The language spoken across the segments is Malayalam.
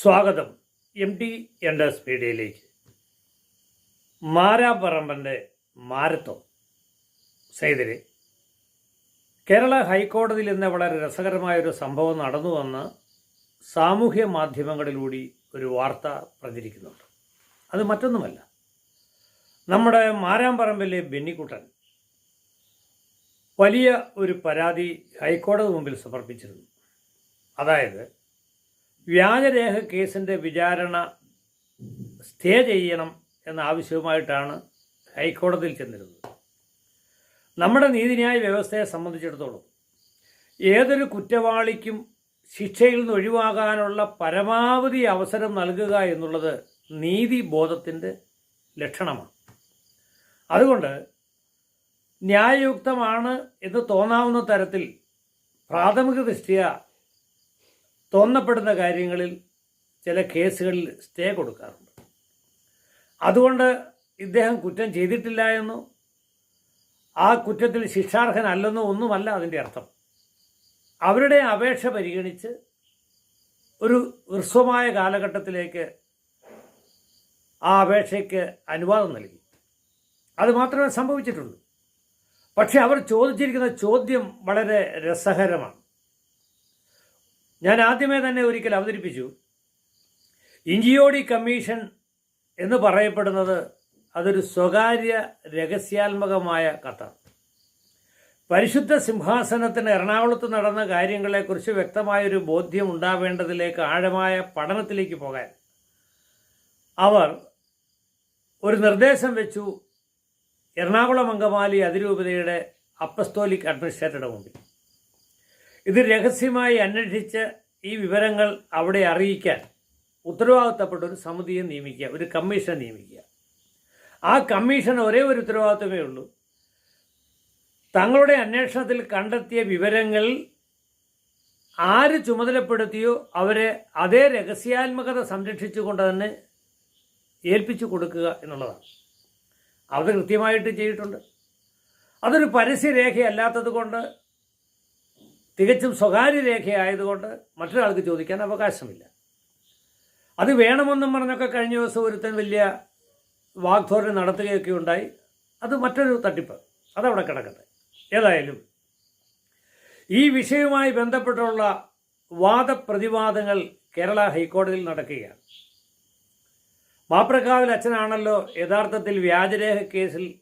സ്വാഗതം. എം ടി എൻഡേഴ്സ് മീഡിയയിലേക്ക് മാരാപ്പറമ്പന്റെ മാരത്തോൺ സെയ്തിരെ കേരള ഹൈക്കോടതിയിൽ ഇന്ന് വളരെ രസകരമായൊരു സംഭവം നടന്നുവെന്ന് സാമൂഹ്യ മാധ്യമങ്ങളിലൂടെ ഒരു വാർത്ത പ്രചരിക്കുന്നുണ്ട്. അത് മറ്റൊന്നുമല്ല. നമ്മുടെ മാരാമ്പറമ്പിലെ ബെന്നിക്കുട്ടൻ വലിയ ഒരു പരാതി ഹൈക്കോടതി മുമ്പിൽ സമർപ്പിച്ചിരുന്നു. അതായത് വ്യാജരേഖ കേസിന്റെ വിചാരണ സ്റ്റേ ചെയ്യണം എന്ന ആവശ്യവുമായിട്ടാണ് ഹൈക്കോടതിയിൽ ചെന്നിരുന്നത്. നമ്മുടെ നീതിന്യായ വ്യവസ്ഥയെ സംബന്ധിച്ചിടത്തോളം ഏതൊരു കുറ്റവാളിക്കും ശിക്ഷയിൽ നിന്ന് ഒഴിവാകാനുള്ള പരമാവധി അവസരം നൽകുക എന്നുള്ളത് നീതിബോധത്തിന്റെ ലക്ഷണമാണ്. അതുകൊണ്ട് ന്യായയുക്തമാണ് എന്ന് തോന്നാവുന്ന തരത്തിൽ പ്രാഥമിക ദൃഷ്ടിയ തോന്നപ്പെടുന്ന കാര്യങ്ങളിൽ ചില കേസുകളിൽ സ്റ്റേ കൊടുക്കാറുണ്ട്. അതുകൊണ്ട് ഇദ്ദേഹം കുറ്റം ചെയ്തിട്ടില്ല എന്നോ ആ കുറ്റത്തിൽ ശിക്ഷാർഹനല്ലെന്നോ ഒന്നുമല്ല അതിന്റെ അർത്ഥം. അവരുടെ അപേക്ഷ പരിഗണിച്ച് ഒരു ഹ്രസ്വമായ കാലഘട്ടത്തിലേക്ക് ആ അപേക്ഷയ്ക്ക് അനുവാദം നൽകി. അത് മാത്രമേ സംഭവിച്ചിട്ടുള്ളൂ. പക്ഷെ അവർ ചോദിച്ചിരിക്കുന്ന ചോദ്യം വളരെ രസകരമാണ്. ഞാൻ ആദ്യമേ തന്നെ ഒരിക്കൽ അവതരിപ്പിച്ചു. ഇഞ്ചിയോടി കമ്മീഷൻ എന്ന് പറയപ്പെടുന്നത് അതൊരു സ്വകാര്യ രഹസ്യാത്മകമായ കഥ പരിശുദ്ധ സിംഹാസനത്തിന് എറണാകുളത്ത് നടന്ന കാര്യങ്ങളെക്കുറിച്ച് വ്യക്തമായൊരു ബോധ്യം ഉണ്ടാവേണ്ടതിലേക്ക് ആഴമായ പഠനത്തിലേക്ക് പോകാൻ അവർ ഒരു നിർദ്ദേശം വെച്ചു. എറണാകുളം അങ്കമാലി അതിരൂപതയുടെ അപ്പസ്തോലിക് അഡ്മിനിസ്ട്രേറ്ററുടെ മുമ്പിൽ. ഇത് രഹസ്യമായി അന്വേഷിച്ച് ഈ വിവരങ്ങൾ അവിടെ അറിയിക്കാൻ ഉത്തരവാദിത്തപ്പെട്ട ഒരു സമിതിയെ നിയമിക്കുക ഒരു കമ്മീഷൻ നിയമിക്കുക. ആ കമ്മീഷൻ ഒരേ ഒരു ഉത്തരവാദിത്തമേ ഉള്ളൂ. തങ്ങളുടെ അന്വേഷണത്തിൽ കണ്ടെത്തിയ വിവരങ്ങൾ ആര് ചുമതലപ്പെടുത്തിയോ അവരെ അതേ രഹസ്യാത്മകത സംരക്ഷിച്ചുകൊണ്ട് തന്നെ ഏൽപ്പിച്ചു കൊടുക്കുക എന്നുള്ളതാണ്. അവർ കൃത്യമായിട്ട് ചെയ്തിട്ടുണ്ട്. അതൊരു പരസ്യരേഖയല്ലാത്തത് കൊണ്ട് തികച്ചും സ്വകാര്യ രേഖയായതുകൊണ്ട് മറ്റൊരാൾക്ക് ചോദിക്കാൻ അവകാശമില്ല. അത് വേണമെന്നും പറഞ്ഞൊക്കെ കഴിഞ്ഞ ദിവസം ഒരുത്തൻ വലിയ വാഗ്ധോരണി നടത്തുകയൊക്കെ ഉണ്ടായി. അത് മറ്റൊരു തട്ടിപ്പ്. അതവിടെ കിടക്കട്ടെ. ഏതായാലും ഈ വിഷയവുമായി ബന്ധപ്പെട്ടുള്ള വാദപ്രതിവാദങ്ങൾ കേരള ഹൈക്കോടതിയിൽ നടക്കുകയാണ്. മാപ്രക്കാവിൽ അച്ഛനാണല്ലോ യഥാർത്ഥത്തിൽ വ്യാജരേഖ കേസിൽ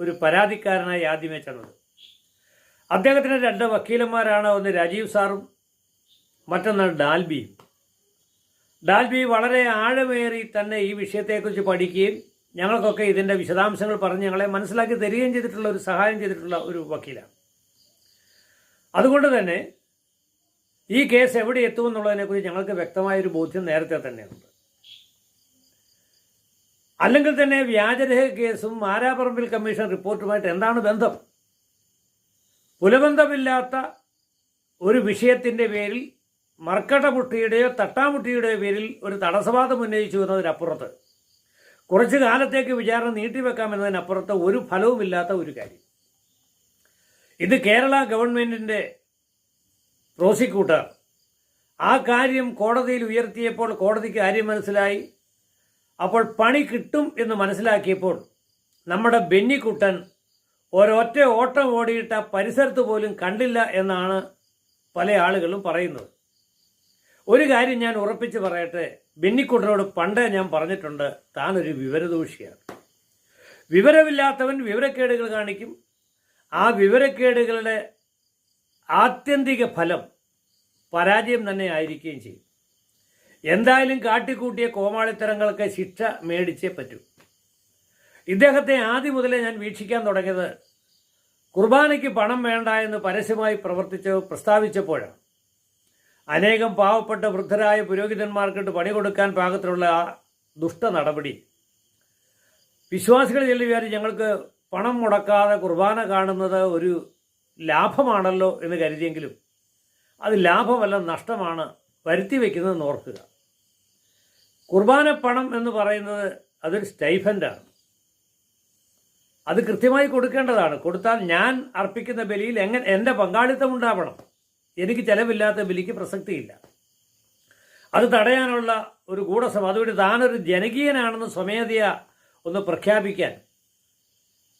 ഒരു പരാതിക്കാരനായി ആദ്യമേ ചെന്നത്. അദ്ദേഹത്തിന് രണ്ട് വക്കീലന്മാരാണ് ഒന്ന് രാജീവ് സാറും മറ്റൊന്ന് ഡാൽബിയും. ഡാൽബി വളരെ ആഴമേറി തന്നെ ഈ വിഷയത്തെക്കുറിച്ച് പഠിക്കുകയും ഞങ്ങൾക്കൊക്കെ ഇതിന്റെ വിശദാംശങ്ങൾ പറഞ്ഞ് ഞങ്ങളെ മനസ്സിലാക്കി തരികയും ചെയ്തിട്ടുള്ള ഒരു സഹായം ചെയ്തിട്ടുള്ള ഒരു വക്കീലാണ്. അതുകൊണ്ട് തന്നെ ഈ കേസ് എവിടെ എത്തുമെന്നുള്ളതിനെക്കുറിച്ച് ഞങ്ങൾക്ക് വ്യക്തമായൊരു ബോധ്യം നേരത്തെ തന്നെയുണ്ട്. അല്ലെങ്കിൽ തന്നെ വ്യാജരേഖ കേസും ആരാപറമ്പിൽ കമ്മീഷൻ റിപ്പോർട്ടുമായിട്ട് എന്താണ് ബന്ധം? പുലബന്ധമില്ലാത്ത ഒരു വിഷയത്തിന്റെ പേരിൽ മർക്കടമുട്ടിയുടെയോ തട്ടാമുട്ടിയുടെയോ പേരിൽ ഒരു തടസ്സവാദം ഉന്നയിച്ചു എന്നതിനപ്പുറത്ത് കുറച്ച് കാലത്തേക്ക് വിചാരണ നീട്ടിവെക്കാം എന്നതിനപ്പുറത്ത് ഒരു ഫലവുമില്ലാത്ത ഒരു കാര്യം. ഇത് കേരള ഗവൺമെന്റിന്റെ പ്രോസിക്യൂട്ടർ ആ കാര്യം കോടതിയിൽ ഉയർത്തിയപ്പോൾ കോടതിക്ക് കാര്യം മനസ്സിലായി. അപ്പോൾ പണി കിട്ടും എന്ന് മനസ്സിലാക്കിയപ്പോൾ നമ്മുടെ ബെന്നിക്കുട്ടൻ ഒരൊറ്റ ഓട്ടം ഓടിയിട്ട പരിസരത്ത് പോലും കണ്ടില്ല എന്നാണ് പല ആളുകളും പറയുന്നത്. ഒരു കാര്യം ഞാൻ ഉറപ്പിച്ച് പറയട്ടെ ബെന്നിക്കുട്ടനോട് പണ്ടേ ഞാൻ പറഞ്ഞിട്ടുണ്ട് താനൊരു വിവരദോഷിയാണ്. വിവരമില്ലാത്തവൻ വിവരക്കേടുകൾ കാണിക്കും. ആ വിവരക്കേടുകളുടെ ആത്യന്തിക ഫലം പരാജയം തന്നെ ആയിരിക്കുകയും ചെയ്യും. എന്തായാലും കാട്ടിക്കൂട്ടിയ കോമാളിത്തരങ്ങൾക്ക് ശിക്ഷ മേടിച്ചേ പറ്റൂ. ഇദ്ദേഹത്തെ ആദ്യം മുതലേ ഞാൻ വീക്ഷിക്കാൻ തുടങ്ങിയത് കുർബാനയ്ക്ക് പണം വേണ്ട എന്ന് പരസ്യമായി പ്രവർത്തിച്ച് പ്രസ്താവിച്ചപ്പോഴാണ്. അനേകം പാവപ്പെട്ട വൃദ്ധരായ പുരോഹിതന്മാർക്കിട്ട് പണി കൊടുക്കാൻ പാകത്തിലുള്ള ആ ദുഷ്ട നടപടി. വിശ്വാസികൾ ചെല്ലു വിചാരിച്ച് ഞങ്ങൾക്ക് പണം മുടക്കാതെ കുർബാന കാണുന്നത് ഒരു ലാഭമാണല്ലോ എന്ന് കരുതിയെങ്കിലും അത് ലാഭമല്ല നഷ്ടമാണ്. വരുത്തി വയ്ക്കുന്നതെന്ന് ഓർക്കുക. കുർബാന പണം എന്ന് പറയുന്നത് അതൊരു സ്റ്റൈഫന്റാണ്. അത് കൃത്യമായി കൊടുക്കേണ്ടതാണ്. കൊടുത്താൽ ഞാൻ അർപ്പിക്കുന്ന ബലിയിൽ എങ്ങനെ എന്റെ പങ്കാളിത്തം ഉണ്ടാവണം. എനിക്ക് ചെലവില്ലാത്ത ബലിക്ക് പ്രസക്തിയില്ല. അത് തടയാനുള്ള ഒരു ഗൂഢസം അതുകൊണ്ട് താനൊരു ജനകീയനാണെന്ന് സ്വമേധയ ഒന്ന് പ്രഖ്യാപിക്കാൻ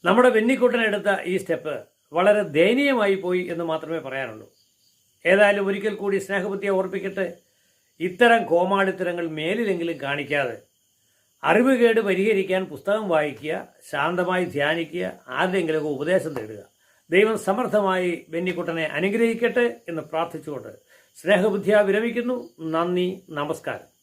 നമ്മുടെ വെന്നിക്കുട്ടനെടുത്ത ഈ സ്റ്റെപ്പ് വളരെ ദയനീയമായി പോയി എന്ന് മാത്രമേ പറയാനുള്ളൂ. ഏതായാലും ഒരിക്കൽ കൂടി സ്നേഹബുദ്ധിയെ ഓർപ്പിക്കട്ടെ. ഇത്തരം കോമാളിത്തരങ്ങൾ മേലിലെങ്കിലും കാണിക്കാതെ അറിവുകേട് പരിഹരിക്കാൻ പുസ്തകം വായിക്കുക ശാന്തമായി ധ്യാനിക്കുക ആരുടെയെങ്കിലുമൊക്കെ ഉപദേശം തേടുക. ദൈവം സമർത്ഥമായി ബെന്നിക്കുട്ടനെ അനുഗ്രഹിക്കട്ടെ എന്ന് പ്രാർത്ഥിച്ചുകൊണ്ട് സ്നേഹബുദ്ധിയ വിരമിക്കുന്നു. നന്ദി നമസ്കാരം.